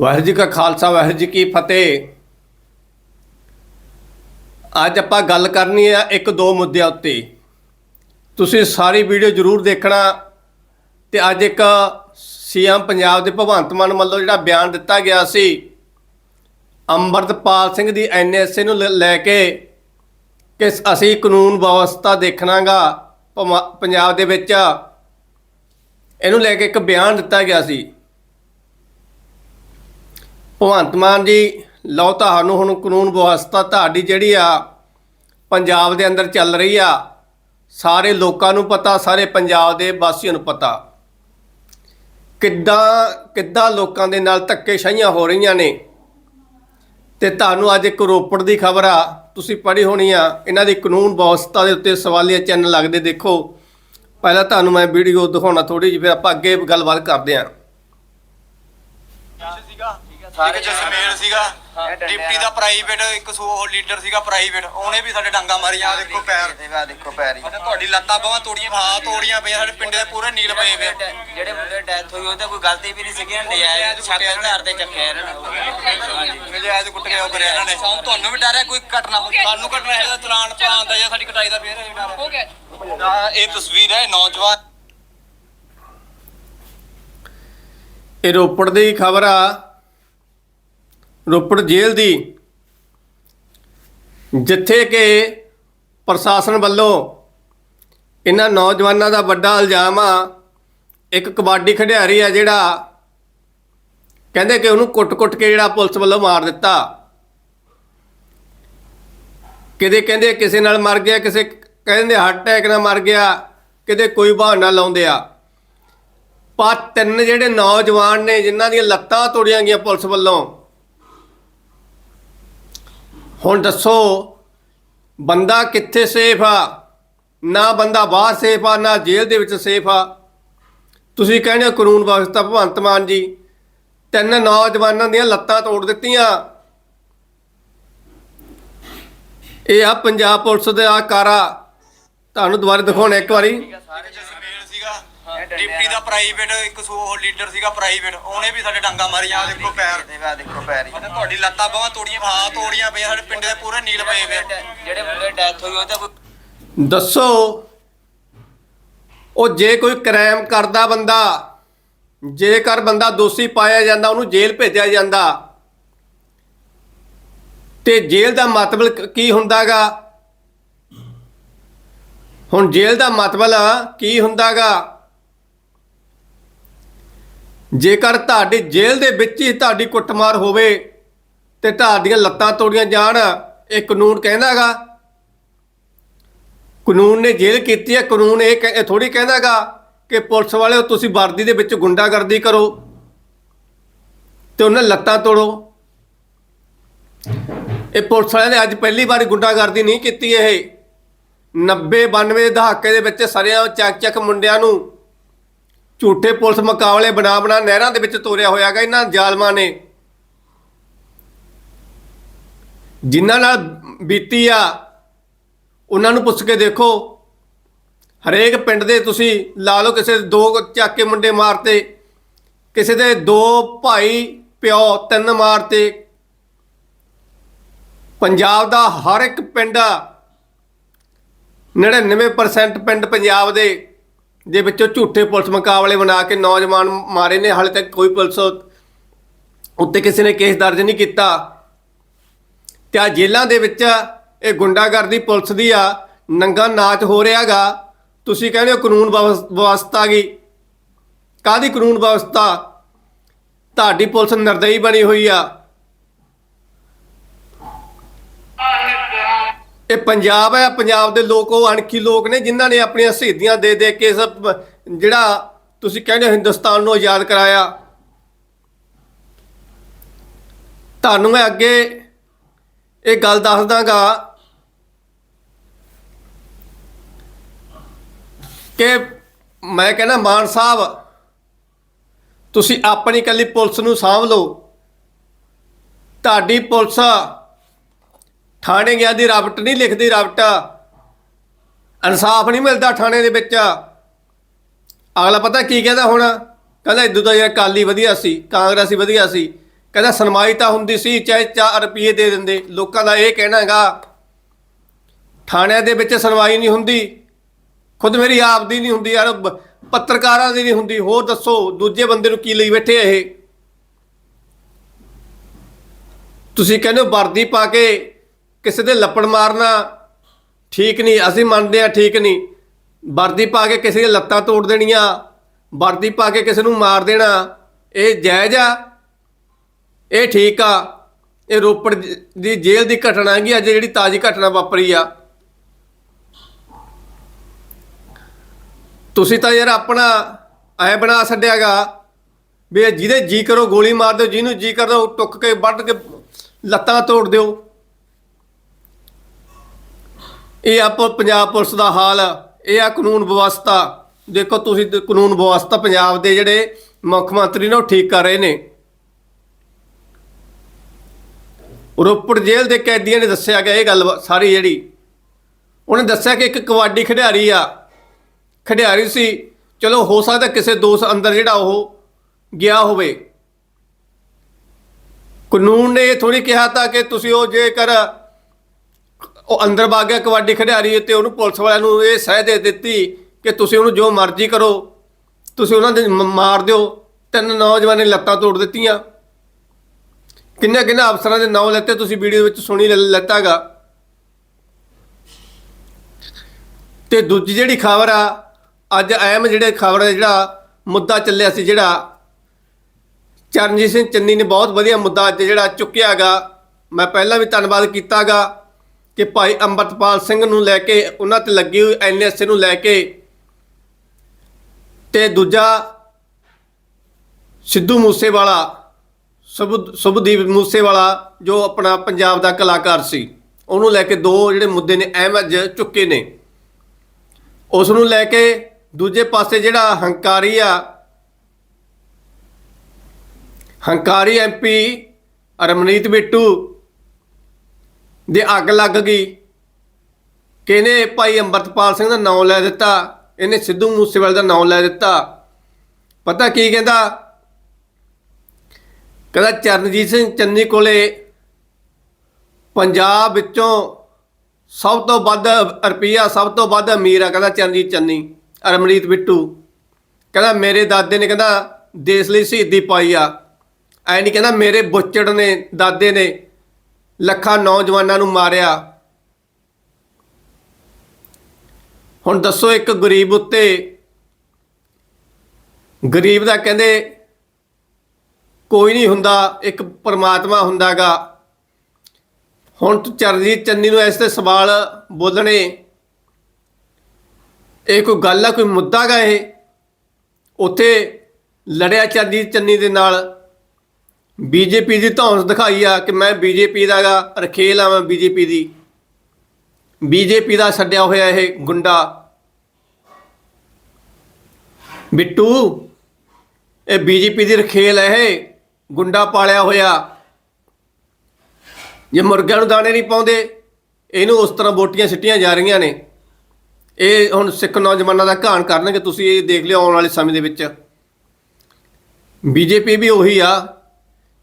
ਵਾਹਿਗੁਰੂ ਜੀ ਕਾ ਖਾਲਸਾ, ਵਾਹਿਗੁਰੂ ਜੀ ਕੀ ਫਤਿਹ। ਅੱਜ ਆਪਾਂ ਗੱਲ ਕਰਨੀ ਹੈ ਇੱਕ ਦੋ ਮੁੱਦਿਆਂ ਉੱਤੇ। ਤੁਸੀਂ ਸਾਰੀ ਵੀਡੀਓ ਜ਼ਰੂਰ ਦੇਖਣਾ ਤੇ ਅੱਜ ਇੱਕ ਸੀਐਮ ਪੰਜਾਬ ਦੇ ਭਗਵੰਤ ਮਾਨ ਵੱਲੋਂ ਜਿਹੜਾ ਬਿਆਨ ਦਿੱਤਾ ਗਿਆ ਸੀ, ਅੰਮ੍ਰਿਤਪਾਲ ਸਿੰਘ ਦੀ ਐਨਐਸਏ ਨੂੰ ਲ- ਲੈ ਕੇ ਕਿ ਅਸੀਂ ਕਾਨੂੰਨ ਵਿਵਸਥਾ ਦੇਖਣਾਗਾ ਭਮਾ- ਪੰਜਾਬ ਦੇ ਵਿੱਚ। ਇਹਨੂੰ ਲੈ ਕੇ ਇੱਕ ਬਿਆਨ ਦਿੱਤਾ ਗਿਆ ਸੀ। ਭਗਵੰਤ ਮਾਨ ਜੀ, ਲਓ ਤੁਹਾਨੂੰ ਹੁਣ ਕਾਨੂੰਨ ਵਿਵਸਥਾ ਤੁਹਾਡੀ ਜਿਹੜੀ ਆ, ਪੰਜਾਬ ਦੇ ਅੰਦਰ ਚੱਲ ਰਹੀ ਆ, ਸਾਰੇ ਲੋਕਾਂ ਨੂੰ ਪਤਾ, ਸਾਰੇ ਪੰਜਾਬ ਦੇ ਵਾਸੀਆਂ ਨੂੰ ਪਤਾ। ਕਿੱਦਾਂ ਕਿੱਦਾਂ ਲੋਕਾਂ ਦੇ ਨਾਲ ਧੱਕੇਸ਼ਾਹੀਆਂ ਹੋ ਰਹੀਆਂ ਨੇ। ਤੇ ਤੁਹਾਨੂੰ ਅੱਜ ਇੱਕ ਰੋਪੜ ਦੀ ਖਬਰ ਆ, ਤੁਸੀਂ ਪੜ੍ਹੀ ਹੋਣੀ ਆ, ਇਹਨਾਂ ਦੀ ਕਾਨੂੰਨ ਵਿਵਸਥਾ ਦੇ ਉੱਤੇ ਸਵਾਲੀਆ ਚੈਨਲ ਲੱਗਦੇ ਦੇਖੋ। ਪਹਿਲਾਂ ਤੁਹਾਨੂੰ ਮੈਂ ਵੀਡੀਓ ਦਿਖਾਉਣਾ ਥੋੜੀ ਜਿਹੀ, ਫਿਰ ਆਪਾਂ ਅੱਗੇ ਗੱਲਬਾਤ ਕਰਦੇ ਹਾਂ ਸਾਰੇ ਜਸਮੇਲ ਸੀਗਾ ਡਿਪਟੀ ਦਾ ਪ੍ਰਾਈਵੇਟ ਇੱਕ ਸੋ ਉਹ ਲੀਡਰ ਸੀਗਾ ਪ੍ਰਾਈਵੇਟ ਉਹਨੇ ਵੀ ਸਾਡੇ ਡਾਂਗਾ ਮਾਰੀਆਂ ਆਹ ਦੇਖੋ ਪੈਰ। ਆ ਦੇਖੋ ਪੈਰ ਹੀ। ਤੁਹਾਡੀ ਲੱਤਾਂ ਬਾਹਾਂ ਤੋੜੀਆਂ ਹਾਂ ਤੋੜੀਆਂ ਪਈਆਂ ਸਾਡੇ ਪਿੰਡ ਦੇ ਪੂਰੇ ਨੀਲ ਪਏ ਵੇ ਜਿਹੜੇ ਮੁੰਡੇ ਡੈਥ ਹੋਈ ਉਹਦਾ ਕੋਈ ਗਲਤੀ ਵੀ ਨਹੀਂ ਸੀਗੀ ਨਜਾਇਜ਼ ਛੱਕ ਦੇ ਆਧਾਰ ਤੇ ਚੱਕਿਆ ਇਹਨਾਂ ਨੇ। ਨਜਾਇਜ਼ ਕੁੱਟ ਕੇ ਉਹ ਕਰਿਆ ਇਹਨਾਂ ਨੇ। ਸਾਨੂੰ ਤੁਹਾਨੂੰ ਵੀ ਡਰ ਹੈ ਕੋਈ ਘਟਨਾ ਸਾਨੂੰ ਘਟਨਾ ਹੈ ਚਲਾਨ ਪਲਾਨ ਦਾ ਜਾਂ ਸਾਡੀ ਕਟਾਈ ਦਾ ਫੇਰ ਹੋ। ਗਿਆ ਇਹ ਤਸਵੀਰ ਹੈ ਨੌਜਵਾਨ ਇਹ ਰੋਪੜ ਦੀ ਖਬਰ ਆ। ਰੋਪੜ ਜੇਲ੍ਹ ਦੀ, ਜਿੱਥੇ ਕਿ ਪ੍ਰਸ਼ਾਸਨ ਵੱਲੋਂ ਇਹਨਾਂ ਨੌਜਵਾਨਾਂ ਦਾ ਵੱਡਾ ਇਲਜ਼ਾਮ ਆ, ਇੱਕ ਕਬੱਡੀ ਖਿਡਾਰੀ ਆ ਜਿਹੜਾ ਕਹਿੰਦੇ ਕਿ ਉਹਨੂੰ ਕੁੱਟ-ਕੁੱਟ ਕੇ ਜਿਹੜਾ ਪੁਲਿਸ ਵੱਲੋਂ ਮਾਰ ਦਿੱਤਾ। ਕਿਤੇ ਕਹਿੰਦੇ ਕਿਸੇ ਨਾਲ ਮਰ ਗਿਆ, ਕਿਸੇ ਕਹਿੰਦੇ ਹਾਰਟ ਅਟੈਕ ਨਾਲ ਮਰ ਗਿਆ, ਕਿਤੇ ਕੋਈ ਬਹਾਨਾ ਲਾਉਂਦੇ ਆ। ਪਰ ਤਿੰਨ ਜਿਹੜੇ ਨੌਜਵਾਨ ਨੇ, ਜਿਨ੍ਹਾਂ ਦੀਆਂ ਲੱਤਾਂ ਤੋੜੀਆਂ ਗਈਆਂ ਪੁਲਿਸ ਵੱਲੋਂ ਹੁਣ ਦੱਸੋ, ਬੰਦਾ ਕਿੱਥੇ ਸੇਫ ਆ? ਨਾ ਬੰਦਾ ਬਾਹਰ ਸੇਫ ਆ, ਨਾ ਜੇਲ੍ਹ ਦੇ ਵਿੱਚ ਸੇਫ ਆ। ਤੁਸੀਂ ਕਹਿੰਦੇ ਹੋ ਕਾਨੂੰਨ ਵਿਵਸਥਾ, ਭਗਵੰਤ ਮਾਨ ਜੀ, ਤਿੰਨ ਨੌਜਵਾਨਾਂ ਦੀਆਂ ਲੱਤਾਂ ਤੋੜ ਦਿੱਤੀਆਂ। ਇਹ ਆ ਪੰਜਾਬ ਪੁਲਿਸ ਦਾ ਕਾਰਾ। ਤੁਹਾਨੂੰ ਦੁਬਾਰਾ ਦਿਖਾਉਣਾ ਇੱਕ ਵਾਰੀ। ਡਿਪਟੀ ਦਾ ਪ੍ਰਾਈਵੇਟ ਇੱਕ ਸੋ ਉਹ ਲੀਡਰ ਸੀਗਾ ਪ੍ਰਾਈਵੇਟ ਉਹਨੇ ਵੀ ਸਾਡੇ ਡਾਂਗਾ ਮਾਰੀਆਂ ਆਹ ਦੇਖੋ ਪੈਰ। ਦੇਖੋ ਪੈਰ ਹੀ। ਅਤੇ ਤੁਹਾਡੀ ਲੱਤਾਂ ਬਾਹਾਂ ਤੋੜੀਆਂ ਹਾਂ ਤੋੜੀਆਂ ਪਈਆਂ ਸਾਡੇ ਪਿੰਡ ਦੇ ਪੂਰੇ ਨੀਲ ਪਏ ਵੇ ਜਿਹੜੇ ਮੁੰਡੇ ਡੈਥ ਹੋਈ ਉਹਦਾ ਕੋਈ ਦੱਸੋ। ਉਹ ਜੇ ਕੋਈ ਕ੍ਰਾਈਮ ਕਰਦਾ ਬੰਦਾ ਜੇਕਰ ਬੰਦਾ ਦੋਸ਼ੀ ਪਾਇਆ ਜਾਂਦਾ ਉਹਨੂੰ ਜੇਲ੍ਹ ਭੇਜਿਆ ਜਾਂਦਾ ਤੇ ਜੇਲ੍ਹ ਦਾ ਮਤਲਬ ਕ- ਕੀ ਹੁੰਦਾਗਾ? ਹੁਣ ਜੇਲ੍ਹ ਦਾ ਮਤਲਬ ਕੀ ਹੁੰਦਾਗਾ? ਜੇਕਰ ਤੁਹਾਡੀ ਜੇਲ੍ਹ ਦੇ ਵਿੱਚ ਹੀ ਤੁਹਾਡੀ ਕੁੱਟਮਾਰ ਹੋਵੇ ਤੇ ਤੁਹਾਡੀਆਂ ਲੱਤਾਂ ਤੋੜੀਆਂ ਜਾਣ, ਇਹ ਕਾਨੂੰਨ ਕਹਿੰਦਾਗਾ ਕਾਨੂੰਨ ਨੇ ਜੇਲ੍ਹ ਕੀਤੀ ਹੈ, ਕਾਨੂੰਨ ਇਹ ਕਹਿ- ਇਹ ਥੋੜੀ ਕਹਿੰਦਾਗਾ ਕਿ ਪੁਲਿਸ ਵਾਲਿਓ ਤੁਸੀਂ ਵਰਦੀ ਦੇ ਵਿੱਚ ਗੁੰਡਾਗਰਦੀ ਕਰੋ ਤੇ ਉਹਨਾਂ ਲੱਤਾਂ ਤੋੜੋ। ਇਹ ਪੁਲਿਸ ਵਾਲਿਆਂ ਨੇ ਅੱਜ ਪਹਿਲੀ ਵਾਰੀ ਗੁੰਡਾਗਰਦੀ ਨਹੀਂ ਕੀਤੀ ਇਹ। 90 92 ਦੇ ਦਹਾਕੇ ਦੇ ਵਿੱਚ ਸਰਿਆਂ ਚੱਕ ਚੱਕ ਮੁੰਡਿਆਂ ਨੂੰ ਝੂਠੇ ਪੁਲਿਸ ਮੁਕਾਬਲੇ ਬਣਾ ਬਣਾ ਨਹਿਰਾਂ ਦੇ ਵਿੱਚ ਤੋਰਿਆ ਹੋਇਆਗਾ ਇਹਨਾਂ ਜ਼ਾਲਮਾਂ ਨੇ। ਜਿਨ੍ਹਾਂ ਨਾਲ ਬੀਤੀ ਆ, ਉਹਨਾਂ ਨੂੰ ਪੁੱਛ ਕੇ ਦੇਖੋ। ਹਰੇਕ ਪਿੰਡ ਦੇ ਤੁਸੀਂ ਲਾ ਲਓ ਕਿਸੇ ਦੇ ਦੋ ਚੱਕ ਮੁੰਡੇ ਮਾਰਤੇ, ਕਿਸੇ ਦੇ ਦੋ ਭਾਈ, ਪਿਓ, ਤਿੰਨ ਮਾਰਤੇ। ਪੰਜਾਬ ਦਾ ਹਰ ਇੱਕ ਪਿੰਡ 99% ਪਿੰਡ ਪੰਜਾਬ ਦੇ। ਦੇ ਵਿੱਚੋਂ ਝੂਠੇ ਪੁਲਿਸ ਮੁਕਾਬਲੇ ਬਣਾ ਕੇ ਨੌਜਵਾਨ ਮਾਰੇ ਨੇ, ਹਾਲੇ ਤੱਕ ਕੋਈ ਪੁਲਿਸ ਉੱਤੇ ਕਿਸੇ ਨੇ ਕੇਸ ਦਰਜ ਨਹੀਂ ਕੀਤਾ। ਤੇ ਆ ਜੇਲ੍ਹਾਂ ਦੇ ਵਿੱਚ ਇਹ ਗੁੰਡਾਗਰਦੀ ਪੁਲਿਸ ਦੀ ਆ, ਨੰਗਾ ਨਾਚ ਹੋ ਰਿਹਾਗਾ ਤੁਸੀਂ ਕਹਿੰਦੇ ਹੋ ਕਾਨੂੰਨ ਵਿਵਸ- ਵਿਵਸਥਾ ਗਈ ਕਾਦੀ ਕਾਨੂੰਨ ਵਿਵਸਥਾ? ਤੁਹਾਡੀ ਪੁਲਿਸ ਨਿਰਦਈ ਬਣੀ ਹੋਈ ਆ। ਇਹ ਪੰਜਾਬ ਹੈ, ਪੰਜਾਬ ਦੇ ਲੋਕ, ਉਹ ਅਣਖੀ ਲੋਕ ਨੇ ਜਿਨ੍ਹਾਂ ਨੇ ਆਪਣੀਆਂ ਸ਼ਹੀਦੀਆਂ ਦੇ ਦੇ ਕੇ ਇਸ ਜਿਹੜਾ ਤੁਸੀਂ ਕਹਿੰਦੇ ਹੋ ਹਿੰਦੁਸਤਾਨ ਨੂੰ ਆਜ਼ਾਦ ਕਰਾਇਆ। ਤੁਹਾਨੂੰ ਮੈਂ ਅੱਗੇ ਇਹ ਗੱਲ ਦੱਸ ਦਾਂਗਾ ਕਿ ਮੈਂ ਕਹਿੰਦਾ ਮਾਨ ਸਾਹਿਬ, ਤੁਸੀਂ ਆਪਣੀ ਕੱਲੀ ਪੁਲਿਸ ਨੂੰ ਸਾਂਭ ਲਓ। ਤੁਹਾਡੀ ਪੁਲਿਸ ਥਾਣੇ ਗਿਆ ਦੀ ਰਾਬਟ ਨਹੀਂ ਲਿਖਦੀ ਰਾਬਟ। ਇਨਸਾਫ ਨਹੀਂ ਮਿਲਦਾ ਥਾਣੇ ਦੇ ਵਿੱਚ। ਅਗਲਾ ਪਤਾ ਕੀ ਕਹਿੰਦਾ ਹੁਣ? ਕਹਿੰਦਾ ਇਦੋਂ ਤਾਂ ਯਾਰ ਕਾਲੀ ਵਧੀਆ ਸੀ, ਕਾਂਗਰਸੀ ਵਧੀਆ ਸੀ। ਕਹਿੰਦਾ ਸੁਣਵਾਈ ਤਾਂ ਹੁੰਦੀ ਸੀ, ਚਾਹੇ 4 ਰੁਪਏ ਦੇ ਦਿੰਦੇ। ਲੋਕਾਂ ਦਾ ਇਹ ਕਹਿਣਾ ਹੈਗਾ, ਥਾਣਿਆਂ ਦੇ ਵਿੱਚ ਸੁਣਵਾਈ ਨਹੀਂ ਹੁੰਦੀ। ਖੁਦ ਮੇਰੀ ਆਪ ਦੀ ਨਹੀਂ ਹੁੰਦੀ ਯਾਰ ਪੱਤਰਕਾਰਾਂ ਦੀ ਨਹੀਂ ਹੁੰਦੀ। ਹੋਰ ਦੱਸੋ, ਦੂਜੇ ਬੰਦੇ ਨੂੰ ਕੀ ਲਈ ਬੈਠੇ ਇਹ? ਤੁਸੀਂ ਕਹਿੰਦੇ ਹੋ ਵਰਦੀ ਪਾ ਕੇ ਕਿਸੇ ਦੇ ਲੱਪੜ ਮਾਰਨਾ ਠੀਕ ਨਹੀਂ, ਅਸੀਂ ਮੰਨਦੇ ਆ ਠੀਕ ਨਹੀਂ। ਵਰਦੀ ਪਾ ਕੇ ਕਿਸੇ ਦੀਆਂ ਲੱਤਾਂ ਤੋੜ ਦੇਣੀਆਂ, ਵਰਦੀ ਪਾ ਕੇ ਕਿਸੇ ਨੂੰ ਮਾਰ ਦੇਣਾ, ਇਹ ਜਾਇਜ਼ ਆ, ਇਹ ਠੀਕ ਆ। ਇਹ ਰੋਪੜ ਦੀ ਜੇਲ੍ਹ ਦੀ ਘਟਨਾ ਹੈਗੀ, ਅੱਜ ਜਿਹੜੀ ਤਾਜ਼ੀ ਘਟਨਾ ਵਾਪਰੀ ਆ। ਤੁਸੀਂ ਤਾਂ ਯਾਰ ਆਪਣਾ ਐ ਬਣਾ ਛੱਡਿਆਗਾ ਵੀ ਇਹ ਜਿਹਦੇ ਜੀ ਕਰੋ, ਗੋਲੀ ਮਾਰ ਦਿਓ, ਜਿਹਨੂੰ ਜੀ ਕਰਦਾ ਉਹ ਟੁੱਕ ਕੇ ਵੱਢ ਕੇ ਲੱਤਾਂ ਤੋੜ ਦਿਓ। ਇਹ ਆਪ ਪੰਜਾਬ ਪੁਲਿਸ ਦਾ ਹਾਲ, ਇਹ ਆ ਕਾਨੂੰਨ ਵਿਵਸਥਾ। ਦੇਖੋ ਤੁਸੀਂ ਕਾਨੂੰਨ ਵਿਵਸਥਾ ਪੰਜਾਬ ਦੇ ਜਿਹੜੇ ਮੁੱਖ ਮੰਤਰੀ ਨੇ ਉਹ ਠੀਕ ਕਰ ਰਹੇ ਨੇ। ਰੋਪੜ ਜੇਲ੍ਹ ਦੇ ਕੈਦੀਆਂ ਨੇ ਦੱਸਿਆ ਗਿਆ ਇਹ ਗੱਲ ਸਾਰੀ ਜਿਹੜੀ। ਉਹਨੇ ਦੱਸਿਆ ਕਿ ਇੱਕ ਕਬੱਡੀ ਖਿਡਾਰੀ ਆ। ਖਿਡਾਰੀ ਸੀ। ਚਲੋ ਹੋ ਸਕਦਾ ਕਿਸੇ ਦੋਸਤ ਅੰਦਰ ਜਿਹੜਾ ਉਹ ਗਿਆ ਹੋਵੇ। ਕਾਨੂੰਨ ਨੇ ਇਹ ਥੋੜੀ ਕਿਹਾ ਤਾਂ ਕਿ ਤੁਸੀਂ ਉਹ ਜੇਕਰ ਉਹ ਅੰਦਰ ਵਗ ਗਿਆ, ਕਬੱਡੀ ਖਿਡਾਰੀ ਤੇ ਉਹਨੂੰ ਪੁਲਿਸ ਵਾਲਿਆਂ ਨੂੰ ਇਹ ਸਹਿ ਦੇ ਦਿੱਤੀ ਕਿ ਤੁਸੀਂ ਉਹਨੂੰ ਜੋ ਮਰਜ਼ੀ ਕਰੋ, ਤੁਸੀਂ ਉਹਨਾਂ ਦੇ ਮਾਰ ਦਿਓ। ਤਿੰਨ ਨੌਜਵਾਨਾਂ ਨੇ ਲੱਤਾਂ ਤੋੜ ਦਿੱਤੀਆਂ। ਕਿੰਨੇ ਕਿੰਨੇ ਅਫਸਰਾਂ ਦੇ ਨਾਂ ਲੈਤੇ, ਤੁਸੀਂ ਵੀਡੀਓ ਵਿੱਚ ਸੁਣੀ ਲ- ਲੈਤਾਗਾ। ਤੇ ਦੂਜੀ ਜਿਹੜੀ ਖਬਰ ਆ, ਅੱਜ ਅਹਿਮ ਜਿਹੜੇ ਖਬਰ ਹੈ ਜਿਹੜਾ ਮੁੱਦਾ ਚੱਲਿਆ ਸੀ, ਜਿਹੜਾ ਚਰਨਜੀਤ ਸਿੰਘ ਚੰਨੀ ਨੇ ਬਹੁਤ ਵਧੀਆ ਮੁੱਦਾ ਅੱਜ ਜਿਹੜਾ ਚੁੱਕਿਆਗਾ। ਮੈਂ ਪਹਿਲਾਂ ਵੀ ਧੰਨਵਾਦ ਕੀਤਾਗਾ। ਕਿ ਭਾਈ ਅੰਮ੍ਰਿਤਪਾਲ ਸਿੰਘ ਨੂੰ ਲੈ ਕੇ, ਉਹਨਾਂ ਤੇ ਲੱਗੀ ਹੋਈ ਐਨਐਸਏ ਨੂੰ ਲੈ ਕੇ ਤੇ ਦੂਜਾ ਸਿੱਧੂ ਮੂਸੇਵਾਲਾ ਸੁਭ ਸੁਭਦੀਪ ਮੂਸੇਵਾਲਾ, ਜੋ ਆਪਣਾ ਪੰਜਾਬ ਦਾ ਕਲਾਕਾਰ ਸੀ, ਉਹਨੂੰ ਲੈ ਕੇ ਦੋ ਜਿਹੜੇ ਮੁੱਦੇ ਨੇ ਅਹਿਮ ਅੱਜ ਚੁੱਕੇ ਨੇ। ਉਸ ਨੂੰ ਲੈ ਕੇ ਦੂਜੇ ਪਾਸੇ ਜਿਹੜਾ ਹੰਕਾਰੀ ਆ, ਹੰਕਾਰੀ ਐਮਪੀ ਰਮਨੀਤ ਬਿੱਟੂ ਦੇ ਅੱਗ ਲੱਗ ਗਈ ਕਿ ਭਾਈ ਅੰਮ੍ਰਿਤਪਾਲ ਸਿੰਘ ਦਾ ਨਾਮ ਲੈ ਦਿੱਤਾ, ਇਹਨੇ ਸਿੱਧੂ ਮੂਸੇਵਾਲੇ ਦਾ ਨਾਮ ਲੈ ਦਿੱਤਾ। ਪਤਾ ਕੀ ਕਹਿੰਦਾ? ਕਹਿੰਦਾ ਚਰਨਜੀਤ ਸਿੰਘ ਚੰਨੀ ਕੋਲੇ ਪੰਜਾਬ ਵਿੱਚੋਂ ਸਭ ਤੋਂ ਵੱਧ ਰੁਪਈਆ, ਸਭ ਤੋਂ ਵੱਧ ਅਮੀਰ ਆ, ਕਹਿੰਦਾ ਚਰਨਜੀਤ ਚੰਨੀ ਰਮਨੀਤ ਬਿੱਟੂ। ਕਹਿੰਦਾ ਮੇਰੇ ਦਾਦੇ ਨੇ ਕਹਿੰਦਾ ਦੇਸ਼ ਲਈ ਸ਼ਹੀਦੀ ਪਾਈ ਆ। ਐ ਨਹੀਂ ਕਹਿੰਦਾ ਮੇਰੇ ਬੁੱਚੜ ਨੇ, ਦਾਦੇ ਨੇ ਲੱਖਾਂ ਨੌਜਵਾਨਾਂ ਨੂੰ ਮਾਰਿਆ। ਹੁਣ ਦੱਸੋ ਇੱਕ ਗਰੀਬ ਉੱਤੇ ਗਰੀਬ ਦਾ ਕਹਿੰਦੇ ਕੋਈ ਨਹੀਂ ਹੁੰਦਾ, ਇੱਕ ਪਰਮਾਤਮਾ ਹੁੰਦਾਗਾ। ਹੁਣ ਤੂੰ ਚਰਨਜੀਤ ਚੰਨੀ ਨੂੰ ਇਸ ਤੇ ਸਵਾਲ ਬੋਲਣੇ। ਇਹ ਕੋਈ ਗੱਲ ਆ, ਕੋਈ ਮੁੱਦਾ ਗਾ ਇਹ? ਉੱਥੇ ਲੜਿਆ ਚਰਨਜੀਤ ਚੰਨੀ ਦੇ ਨਾਲ। ਬੀਜੇਪੀ ਦੀ ਧੌਂਸ ਦਿਖਾਈ ਆ ਕਿ ਮੈਂ ਬੀਜੇਪੀ ਦਾ ਗਾ ਰਖੇਲ ਆ ਮੈਂ ਬੀਜੇਪੀ ਦੀ। ਬੀਜੇਪੀ ਦਾ ਛੱਡਿਆ ਹੋਇਆ ਇਹ ਗੁੰਡਾ। ਬਿੱਟੂ, ਇਹ ਬੀਜੇਪੀ ਦੀ ਰਖੇਲ ਹੈ ਇਹ, ਗੁੰਡਾ ਪਾਲਿਆ ਹੋਇਆ। ਜੇ ਮੁਰਗਿਆਂ ਨੂੰ ਦਾਣੇ ਨਹੀਂ ਪਾਉਂਦੇ, ਇਹਨੂੰ ਉਸ ਤਰ੍ਹਾਂ ਵੋਟੀਆਂ ਸਿੱਟੀਆਂ ਜਾ ਰਹੀਆਂ ਨੇ। ਇਹ ਹੁਣ ਸਿੱਖ ਨੌਜਵਾਨਾਂ ਦਾ ਘਾਣ ਕਰਨਗੇ, ਤੁਸੀਂ ਇਹ ਦੇਖ ਲਿਓ ਆਉਣ ਵਾਲੇ ਸਮੇਂ ਦੇ ਵਿੱਚ। ਬੀਜੇਪੀ ਵੀ ਉਹੀ ਆ।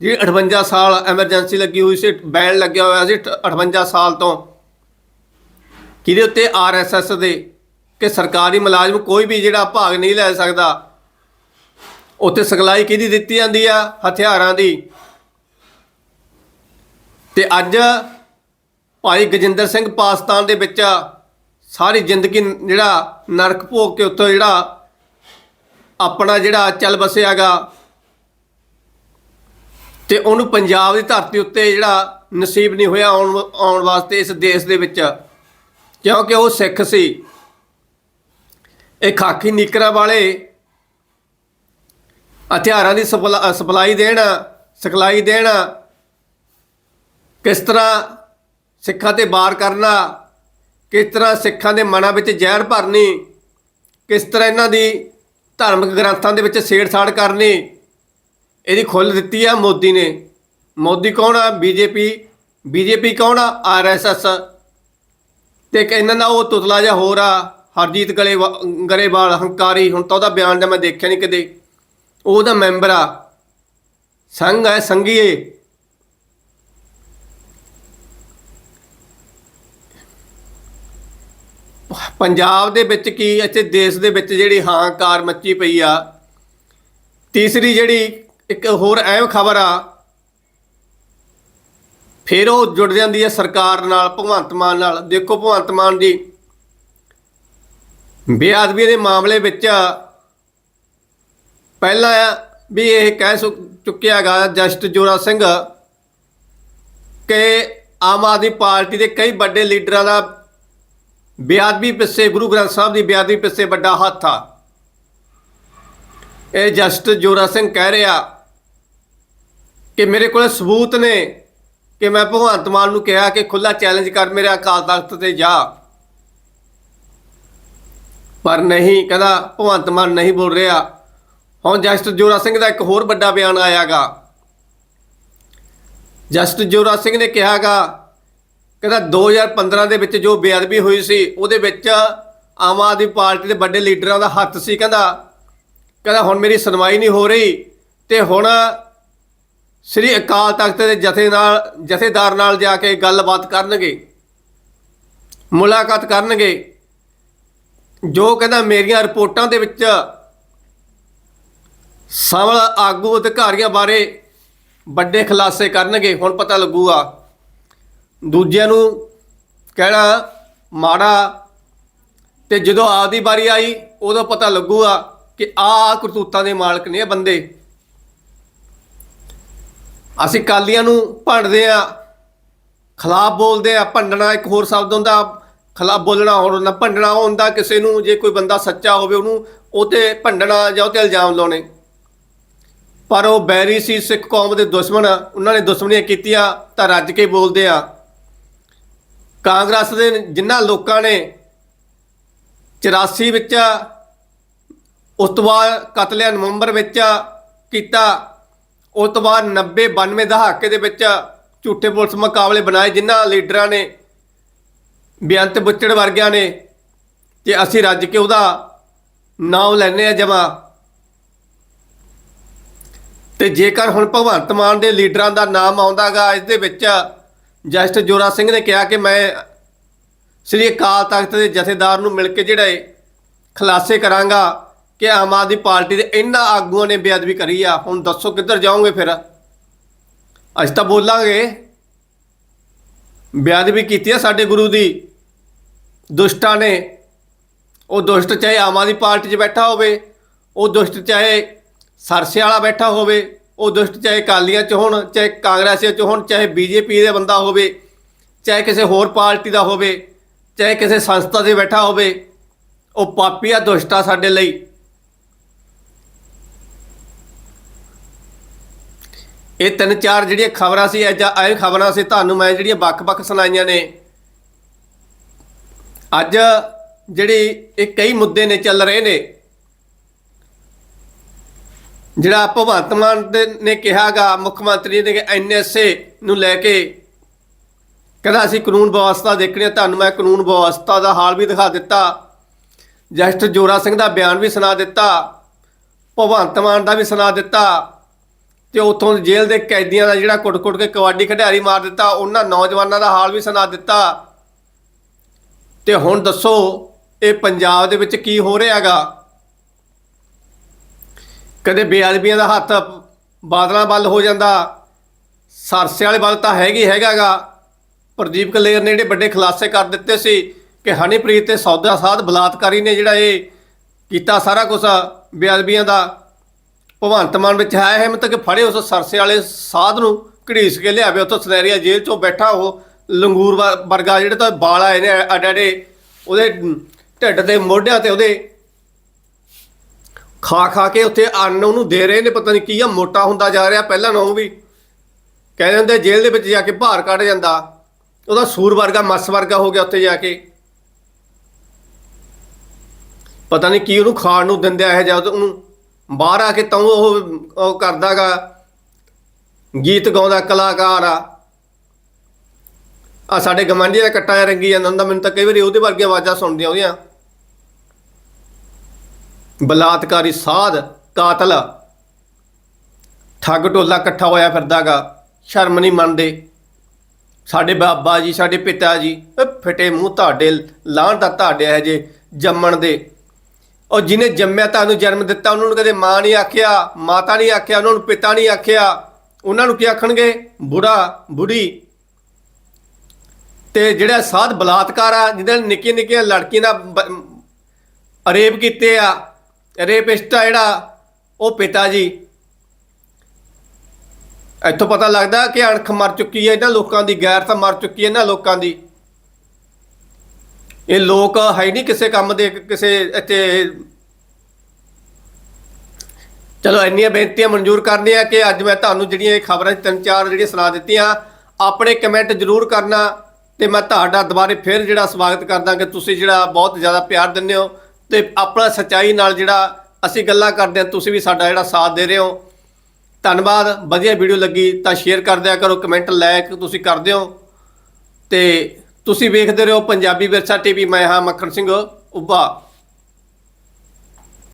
ਜਿਹੜੀ 58 ਸਾਲ ਐਮਰਜੈਂਸੀ ਲੱਗੀ ਹੋਈ ਸੀ ਬੈਨ ਲੱਗਿਆ ਹੋਇਆ ਸੀ 58 ਸਾਲ ਤੋਂ। ਕਿਹਦੇ ਉੱਤੇ? ਆਰਐਸਐਸ ਦੇ। ਕਿ ਸਰਕਾਰੀ ਮੁਲਾਜ਼ਮ ਕੋਈ ਵੀ ਜਿਹੜਾ ਭਾਗ ਨਹੀਂ ਲੈ ਸਕਦਾ, ਉੱਥੇ ਸਿਖਲਾਈ ਕਿਹਦੀ ਦਿੱਤੀ ਜਾਂਦੀ ਆ? ਹਥਿਆਰਾਂ ਦੀ। ਤੇ ਅੱਜ ਭਾਈ ਗਜਿੰਦਰ ਸਿੰਘ ਪਾਕਿਸਤਾਨ ਦੇ ਵਿੱਚ ਸਾਰੀ ਜ਼ਿੰਦਗੀ ਜਿਹੜਾ ਨਰਕ ਭੋਗ ਕੇ ਉੱਥੋਂ ਜਿਹੜਾ ਆਪਣਾ ਜਿਹੜਾ ਚੱਲ ਵਸਿਆਗਾ ਤੇ ਉਹਨੂੰ ਪੰਜਾਬ ਦੀ ਧਰਤੀ ਉੱਤੇ ਜਿਹੜਾ ਨਸੀਬ ਨਹੀਂ ਹੋਇਆ ਆਉਣ ਆਉਣ ਵਾਸਤੇ ਇਸ ਦੇਸ਼ ਦੇ ਵਿੱਚ। ਕਿਉਂਕਿ ਉਹ ਸਿੱਖ ਸੀ। ਇਹ ਖਾਕੀ ਨਿਕਰਾਂ ਵਾਲੇ ਹਥਿਆਰਾਂ ਦੀ ਸਪਲਾ- ਸਪਲਾਈ ਦੇਣ, ਸਿਖਲਾਈ ਦੇਣ, ਕਿਸ ਤਰ੍ਹਾਂ ਸਿੱਖਾਂ ਤੇ ਵਾਰ ਕਰਨਾ, ਕਿਸ ਤਰ੍ਹਾਂ ਸਿੱਖਾਂ ਦੇ ਮਨਾਂ ਵਿੱਚ ਜ਼ਹਿਰ ਭਰਨੀ, ਕਿਸ ਤਰ੍ਹਾਂ ਇਹਨਾਂ ਦੀ ਧਾਰਮਿਕ ਗ੍ਰੰਥਾਂ ਦੇ ਵਿੱਚ ਛੇੜਛਾੜ ਕਰਨੀ ਇਹਦੀ ਖੁੱਲ ਦਿੱਤੀ ਆ ਮੋਦੀ ਨੇ। ਮੋਦੀ ਕੌਣ ਆ? ਬੀਜੇਪੀ। ਬੀਜੇਪੀ ਕੌਣ ਆ? ਆਰਐਸਐਸ ਤੇ ਇੱਕ ਇਹਨਾਂ ਦਾ ਉਹ ਤੁਤਲਾ ਜਿਹਾ ਹੋਰ ਆ, ਹਰਜੀਤ ਗਲੇ ਗਰੇਵਾਲ, ਹੰਕਾਰੀ। ਹੁਣ ਤਾਂ ਉਹਦਾ ਬਿਆਨ ਦਾ ਮੈਂ ਦੇਖਿਆ ਨਹੀਂ ਕਦੇ। ਉਹਦਾ ਮੈਂਬਰ ਆ। ਸੰਘ ਹੈ, ਸੰਘੀਏ। ਪੰਜਾਬ ਦੇ ਵਿੱਚ ਕੀ ਇੱਥੇ ਦੇਸ਼ ਦੇ ਵਿੱਚ ਜਿਹੜੀ ਹਾਂਕਾਰ ਮੱਚੀ ਪਈ ਆ। ਤੀਸਰੀ ਜਿਹੜੀ ਇੱਕ ਹੋਰ ਅਹਿਮ ਖਬਰ ਆ। ਫਿਰ ਉਹ ਜੁੜ ਜਾਂਦੀ ਹੈ ਸਰਕਾਰ ਨਾਲ, ਭਗਵੰਤ ਮਾਨ ਨਾਲ। ਦੇਖੋ ਭਗਵੰਤ ਮਾਨ ਜੀ, ਬੇਅਦਬੀ ਦੇ ਮਾਮਲੇ ਵਿੱਚ ਪਹਿਲਾਂ ਵੀ ਇਹ ਕਹਿ ਸੁ- ਚੁੱਕਿਆ ਗਾ ਜਸਟ ਜੋਰਾ ਸਿੰਘ ਕਿ ਆਮ ਆਦਮੀ ਪਾਰਟੀ ਦੇ ਕਈ ਵੱਡੇ ਲੀਡਰਾਂ ਦਾ ਬੇਅਦਬੀ ਪਿੱਛੇ, ਗੁਰੂ ਗ੍ਰੰਥ ਸਾਹਿਬ ਦੀ ਬੇਅਦਬੀ ਪਿੱਛੇ ਵੱਡਾ ਹੱਥ ਆ। ਇਹ ਜਸਟ ਜੋਰਾ ਸਿੰਘ ਕਹਿ ਰਿਹਾ ਕਿ ਮੇਰੇ ਕੋਲ ਸਬੂਤ ਨੇ ਕਿ ਮੈਂ ਭਗਵੰਤ ਮਾਨ ਨੂੰ ਕਿਹਾ ਕਿ ਖੁੱਲਾ ਚੈਲੰਜ ਕਰ ਮੇਰੇ ਅਕਾਲ ਤਖਤ ਤੇ ਜਾ। ਪਰ ਨਹੀਂ, ਕਹਿੰਦਾ, ਭਗਵੰਤ ਮਾਨ ਨਹੀਂ ਬੋਲ ਰਿਹਾ। ਹੁਣ ਜਸਟ ਜੋਰਾ ਸਿੰਘ ਦਾ ਇੱਕ ਹੋਰ ਵੱਡਾ ਬਿਆਨ ਆਇਆਗਾ। ਜਸਟ ਜੋਰਾ ਸਿੰਘ ਨੇ ਕਿਹਾਗਾ, ਕਹਿੰਦਾ 2015 ਦੇ ਵਿੱਚ ਜੋ ਬੇਅਦਬੀ ਹੋਈ ਸੀ, ਉਹਦੇ ਵਿੱਚ ਆਮ ਆਦਮੀ ਪਾਰਟੀ ਦੇ ਵੱਡੇ ਲੀਡਰਾਂ ਦਾ ਹੱਥ ਸੀ, ਕਹਿੰਦਾ। ਕਹਿੰਦਾ, ਹੁਣ ਮੇਰੀ ਸੁਣਵਾਈ ਨਹੀਂ ਹੋ ਰਹੀ ਤੇ ਹੁਣ ਸ੍ਰੀ ਅਕਾਲ ਤਖਤ ਦੇ ਜਥੇ ਨਾਲ, ਜਥੇਦਾਰ ਨਾਲ ਜਾ ਕੇ ਗੱਲਬਾਤ ਕਰਨਗੇ, ਮੁਲਾਕਾਤ ਕਰਨਗੇ, ਜੋ ਕਹਿੰਦਾ ਮੇਰੀਆਂ ਰਿਪੋਰਟਾਂ ਦੇ ਵਿੱਚ ਸਵਲ ਆਗੂ ਅਧਿਕਾਰੀਆਂ ਬਾਰੇ ਵੱਡੇ ਖੁਲਾਸੇ ਕਰਨਗੇ, ਹੁਣ ਪਤਾ ਲੱਗੂਗਾ। ਦੂਜਿਆਂ ਨੂੰ ਕਹਿਣਾ, ਮਾੜਾ, ਤੇ ਜਦੋਂ ਆਪਦੀ ਵਾਰੀ ਆਈ, ਉਦੋਂ ਪਤਾ ਲੱਗੂਗਾ ਕਿ ਆਹ ਕਰਤੂਤਾਂ ਦੇ ਮਾਲਕ ਨੇ ਇਹ ਬੰਦੇ। ਅਸੀਂ ਕਾਲੀਆਂ ਨੂੰ ਭੰਡਦੇ ਆ, ਖਿਲਾਫ ਬੋਲਦੇ ਆ, ਭੰਡਣਾ ਇੱਕ ਹੋਰ ਸ਼ਬਦ ਹੁੰਦਾ, ਖਿਲਾਫ ਬੋਲਣਾ ਹੋਰ ਹੁੰਦਾ, ਭੰਡਣਾ ਉਹ ਹੁੰਦਾ ਕਿਸੇ ਨੂੰ ਜੇ ਕੋਈ ਬੰਦਾ ਸੱਚਾ ਹੋਵੇ ਉਹਨੂੰ, ਉਹ ਤੇ ਭੰਡਣਾ ਜਾਂ ਉਹ ਤੇ ਇਲਜ਼ਾਮ ਲਾਉਣੇ। ਪਰ ਉਹ ਬੈਰੀ ਸੀ, ਸਿੱਖ ਕੌਮ ਦੇ ਦੁਸ਼ਮਣ, ਉਹਨਾਂ ਨੇ ਦੁਸ਼ਮਣੀਆਂ ਕੀਤੀਆਂ, ਤਾਂ ਰੱਜ ਕੇ ਬੋਲਦੇ ਆ। ਕਾਂਗਰਸ ਦੇ ਜਿਨ੍ਹਾਂ ਲੋਕਾਂ ਨੇ 84 ਵਿੱਚ ਉਸ ਤੋਂ ਬਾਅਦ ਕਤਲਿਆ ਨਵੰਬਰ ਵਿੱਚ ਕੀਤਾ ਉਸ ਤੋਂ ਬਾਅਦ 90 92 ਦਹਾਕੇ ਦੇ ਵਿੱਚ ਝੂਠੇ ਪੁਲਿਸ ਮੁਕਾਬਲੇ ਬਣਾਏ, ਜਿਨ੍ਹਾਂ ਲੀਡਰਾਂ ਨੇ ਬੇਅੰਤ ਬੁੱਚੜ ਵਰਗਿਆਂ ਨੇ ਤੇ ਅਸੀਂ ਰੱਜ ਕੇ ਉਹਦਾ ਨਾਮ ਲੈਨੇ ਆ ਜਮਾ। ਤੇ ਜੇਕਰ ਹੁਣ ਭਗਵੰਤ ਮਾਨ ਦੇ ਲੀਡਰਾਂ ਦਾ ਨਾਮ ਆਉਂਦਾਗਾ, ਇਸ ਦੇ ਵਿੱਚ ਜਸਟ ਜੋਰਾ ਸਿੰਘ ਨੇ ਕਿਹਾ ਕਿ ਮੈਂ ਸ੍ਰੀ ਅਕਾਲ ਤਖਤ ਦੇ ਜਥੇਦਾਰ ਨੂੰ ਮਿਲ ਕੇ ਜਿਹੜੇ ਖੁਲਾਸੇ ਕਰਾਂਗਾ। ਕਿ ਆਮ ਆਦਮੀ ਪਾਰਟੀ ਦੇ ਇਹਨਾਂ ਆਗੂਆਂ ਨੇ ਬੇਅਦਬੀ ਕਰੀ ਆ। ਹੁਣ ਦੱਸੋ ਕਿੱਧਰ ਜਾਓਗੇ ਫਿਰ? ਅਸੀਂ ਤਾਂ ਬੋਲਾਂਗੇ। ਬੇਅਦਬੀ ਕੀਤੀ ਆ ਸਾਡੇ ਗੁਰੂ ਦੀ। ਦੁਸ਼ਟਾਂ ਨੇ। ਉਹ ਦੁਸ਼ਟ ਚਾਹੇ ਆਮ ਆਦਮੀ ਪਾਰਟੀ 'ਚ ਬੈਠਾ ਹੋਵੇ, ਉਹ ਦੁਸ਼ਟ ਚਾਹੇ ਸਰਸੇ ਵਾਲਾ ਬੈਠਾ ਹੋਵੇ, ਉਹ ਦੁਸ਼ਟ ਚਾਹੇ ਕਾਲੀਆਂ 'ਚ ਹੋਣ, ਚਾਹੇ ਕਾਂਗਰਸੀਆਂ 'ਚ ਹੋਣ, ਚਾਹੇ ਬੀਜੇਪੀ ਦੇ ਬੰਦਾ ਹੋਵੇ, ਚਾਹੇ ਕਿਸੇ ਹੋਰ ਪਾਰਟੀ ਦਾ ਹੋਵੇ, ਚਾਹੇ ਕਿਸੇ ਸੰਸਥਾ ਦੇ ਬੈਠਾ ਹੋਵੇ, ਉਹ ਪਾਪੀ ਆ ਦੁਸ਼ਟਾ ਸਾਡੇ ਲਈ। ਇਹ ਤਿੰਨ ਚਾਰ ਜਿਹੜੀਆਂ ਖਬਰਾਂ ਸੀ ਅੱਜ ਆਏ ਖਬਰਾਂ ਸੀ, ਤੁਹਾਨੂੰ ਮੈਂ ਜਿਹੜੀਆਂ ਵੱਖ-ਵੱਖ ਸੁਣਾਈਆਂ ਨੇ। ਅੱਜ ਜਿਹੜੀ ਇਹ ਕਈ ਮੁੱਦੇ ਨੇ ਚੱਲ ਰਹੇ ਨੇ, ਜਿਹੜਾ ਭਗਵੰਤ ਮਾਨ ਦੇ ਨੇ ਕਿਹਾਗਾ, ਮੁੱਖ ਮੰਤਰੀ ਨੇ ਕਿ ਐਨਐਸਏ ਨੂੰ ਲੈ ਕੇ ਕਹਿੰਦਾ ਅਸੀਂ ਕਾਨੂੰਨ ਵਿਵਸਥਾ ਦੇਖਣੀ ਤੁਹਾਨੂੰ ਮੈਂ ਕਾਨੂੰਨ ਵਿਵਸਥਾ ਦਾ ਹਾਲ ਵੀ ਦਿਖਾ ਦਿੱਤਾ ਜਸਟਿਸ ਜੋਰਾ ਸਿੰਘ ਦਾ ਬਿਆਨ ਵੀ ਸੁਣਾ ਦਿੱਤਾ, ਭਗਵੰਤ ਮਾਨ ਦਾ ਵੀ ਸੁਣਾ ਦਿੱਤਾ। ਤੇ ਉਥੋਂ ਜੇਲ੍ਹ ਦੇ ਕੈਦੀਆਂ ਦਾ ਜਿਹੜਾ ਕੁੱਟ-ਕੁੱਟ ਕੇ ਕਬੱਡੀ ਖਿਡਾਰੀ ਮਾਰ ਦਿੱਤਾ, ਉਹਨਾਂ ਨੌਜਵਾਨਾਂ ਦਾ ਹਾਲ ਵੀ ਸੁਣਾ ਦਿੱਤਾ। ਤੇ ਹੁਣ ਦੱਸੋ, ਇਹ ਪੰਜਾਬ ਦੇ ਵਿੱਚ ਕੀ ਹੋ ਰਿਹਾਗਾ? ਕਦੇ ਬੇਅਦਬੀਆਂ ਦਾ ਹੱਥ ਬਾਦਲਾਂ ਵੱਲ ਹੋ ਜਾਂਦਾ, ਸਰਸੇ ਵਾਲੇ ਵੱਲ ਤਾਂ ਹੈਗੀ ਹੈਗਾਗਾ। ਪ੍ਰਦੀਪ ਕਲੇਰ ਨੇ ਜਿਹੜੇ ਵੱਡੇ ਖੁਲਾਸੇ ਕਰ ਦਿੱਤੇ ਸੀ ਕਿ ਹਨੀਪ੍ਰੀਤ ਤੇ ਸੌਦਾ ਸਾਧ ਬਲਾਤਕਾਰੀ ਨੇ ਜਿਹੜਾ ਇਹ ਕੀਤਾ ਸਾਰਾ ਕੁਝ ਬੇਅਦਬੀਆਂ ਦਾ। ਭਗਵੰਤ ਮਾਨ ਵਿੱਚ ਹੈ ਹਿੰਮਤ ਕਿ ਫੜੇ ਉਸ ਸਰਸੇ ਵਾਲੇ ਸਾਧ ਨੂੰ, ਘੜੀਸ ਕੇ ਲਿਆਵੇ। ਉੱਥੋਂ ਸਨੈਰੀਆ ਜੇਲ੍ਹ ਚੋਂ ਬੈਠਾ ਉਹ ਲੰਗੂਰ ਵਰ- ਵਰਗਾ ਜਿਹੜੇ ਤਾਂ ਬਾਲ ਆਏ ਨੇ ਅਡਾਡੇ ਉਹਦੇ ਢਿੱਡ ਦੇ ਮੋਢਿਆਂ ਤੇ ਉਹਦੇ ਖਾ ਖਾ ਕੇ ਉੱਥੇ ਅੰਨ ਉਹਨੂੰ ਦੇ ਰਹੇ ਨੇ। ਪਤਾ ਨਹੀਂ ਕੀ ਆ, ਮੋਟਾ ਹੁੰਦਾ ਜਾ ਰਿਹਾ। ਪਹਿਲਾਂ ਨਾਲੋਂ ਵੀ ਕਹਿੰਦੇ ਹੁੰਦੇ ਜੇਲ੍ਹ ਦੇ ਵਿੱਚ ਜਾ ਕੇ ਭਾਰ ਕੱਢ ਜਾਂਦਾ। ਉਹਦਾ ਸੂਰ ਵਰਗਾ, ਮੱਸ ਵਰਗਾ ਹੋ ਗਿਆ ਉੱਥੇ ਜਾ ਕੇ। ਪਤਾ ਨਹੀਂ ਕੀ ਉਹਨੂੰ ਖਾਣ ਨੂੰ ਦਿੰਦੇ ਆ, ਇਹ ਜਦ ਉਹਨੂੰ ਬਾਹਰ ਆ ਕੇ ਤਾਂ ਉਹ ਉਹ ਕਰਦਾਗਾ, ਗੀਤ ਗਾਉਂਦਾ ਕਲਾਕਾਰ ਆ। ਆ ਸਾਡੇ ਗਮਾਂਡੀ ਦਾ ਕੱਟਾ ਰੰਗੀ ਜਾਂਦਾ ਹੁੰਦਾ, ਮੈਨੂੰ ਤਾਂ ਕਈ ਵਾਰੀ ਉਹਦੇ ਵਰਗੀਆਂ ਆਵਾਜ਼ਾਂ ਸੁਣਦੀਆਂ ਉਹਦੀਆਂ। ਬਲਾਤਕਾਰੀ ਸਾਧ, ਕਾਤਲ। ਠੱਗ ਟੋਲਾ ਇਕੱਠਾ ਹੋਇਆ ਫਿਰਦਾਗਾ, ਸ਼ਰਮ ਨਹੀਂ ਮੰਨਦੇ। ਸਾਡੇ ਬਾਬਾ ਜੀ, ਸਾਡੇ ਪਿਤਾ ਜੀ, ਇਹ ਫਿੱਟੇ ਮੂੰਹ ਤੁਹਾਡੇ, ਲਾਹਣ ਦਾ ਤੁਹਾਡੇ ਹੈ ਜੇ ਜੰਮਣ ਦੇ। ਉਹ ਜਿਹਨੇ ਜੰਮਿਆ ਤੁਹਾਨੂੰ ਜਨਮ ਦਿੱਤਾ, ਉਹਨਾਂ ਨੂੰ ਕਦੇ ਮਾਂ ਨਹੀਂ ਆਖਿਆ, ਮਾਤਾ ਨਹੀਂ ਆਖਿਆ, ਉਹਨਾਂ ਨੂੰ ਪਿਤਾ ਨਹੀਂ ਆਖਿਆ। ਉਹਨਾਂ ਨੂੰ ਕੀ ਆਖਣਗੇ? ਬੁੜਾ, ਬੁੜੀ। ਤੇ ਜਿਹੜਾ ਸਾਧ ਬਲਾਤਕਾਰ ਆ, ਜਿਹਦੇ ਨਿੱਕੀਆਂ ਨਿੱਕੀਆਂ ਲੜਕੀਆਂ ਦਾ ਰੇਪ ਕੀਤੇ ਆ, ਰੇਪਿਸਟ ਆ ਜਿਹੜਾ, ਉਹ ਪਿਤਾ ਜੀ। ਇੱਥੋਂ ਪਤਾ ਲੱਗਦਾ ਕਿ ਅਣਖ ਮਰ ਚੁੱਕੀ ਹੈ, ਇਹਨਾਂ ਲੋਕਾਂ ਦੀ ਗੈਰਤ ਮਰ ਚੁੱਕੀ ਹੈ ਇਹਨਾਂ ਲੋਕਾਂ ਦੀ। ਇਹ ਲੋਕ ਹੈ ਨਹੀਂ ਕਿਸੇ ਕੰਮ ਦੇ, ਕਿਸੇ ਇੱਥੇ। ਚਲੋ, ਇੰਨੀਆਂ ਬੇਨਤੀਆਂ ਮਨਜ਼ੂਰ ਕਰਨੀਆਂ ਕਿ ਅੱਜ ਮੈਂ ਤੁਹਾਨੂੰ ਜਿਹੜੀਆਂ ਇਹ ਖਬਰਾਂ ਤਿੰਨ ਚਾਰ ਜਿਹੜੀਆਂ ਸੁਣਾ ਦਿੱਤੀਆਂ, ਆਪਣੇ ਕਮੈਂਟ ਜ਼ਰੂਰ ਕਰਨਾ ਤੇ ਮੈਂ ਤੁਹਾਡਾ ਦੁਬਾਰੇ ਫਿਰ ਜਿਹੜਾ ਸਵਾਗਤ ਕਰਦਾ ਕਿ ਤੁਸੀਂ ਜਿਹੜਾ ਬਹੁਤ ਜ਼ਿਆਦਾ ਪਿਆਰ ਦਿੰਦੇ ਹੋ ਤੇ ਆਪਣਾ ਸੱਚਾਈ ਨਾਲ ਜਿਹੜਾ ਅਸੀਂ ਗੱਲਾਂ ਕਰਦੇ ਹਾਂ, ਤੁਸੀਂ ਵੀ ਸਾਡਾ ਜਿਹੜਾ ਸਾਥ ਦੇ ਰਹੇ ਹੋ। ਧੰਨਵਾਦ, ਵਧੀਆ ਵੀਡੀਓ ਲੱਗੀ ਤਾਂ ਸ਼ੇਅਰ ਕਰ ਦਿਆ ਕਰੋ, ਕਮੈਂਟ ਲਾਇਕ ਤੁਸੀਂ ਕਰਦੇ ਹੋ ਤੇ ਤੁਸੀਂ ਵੇਖਦੇ ਰਹੋ ਪੰਜਾਬੀ ਵਿਰਸਾ ਟੀਵੀ ਮੈਂ ਹਾਂ ਮੱਖਣ ਸਿੰਘ ਉੱਭਾ।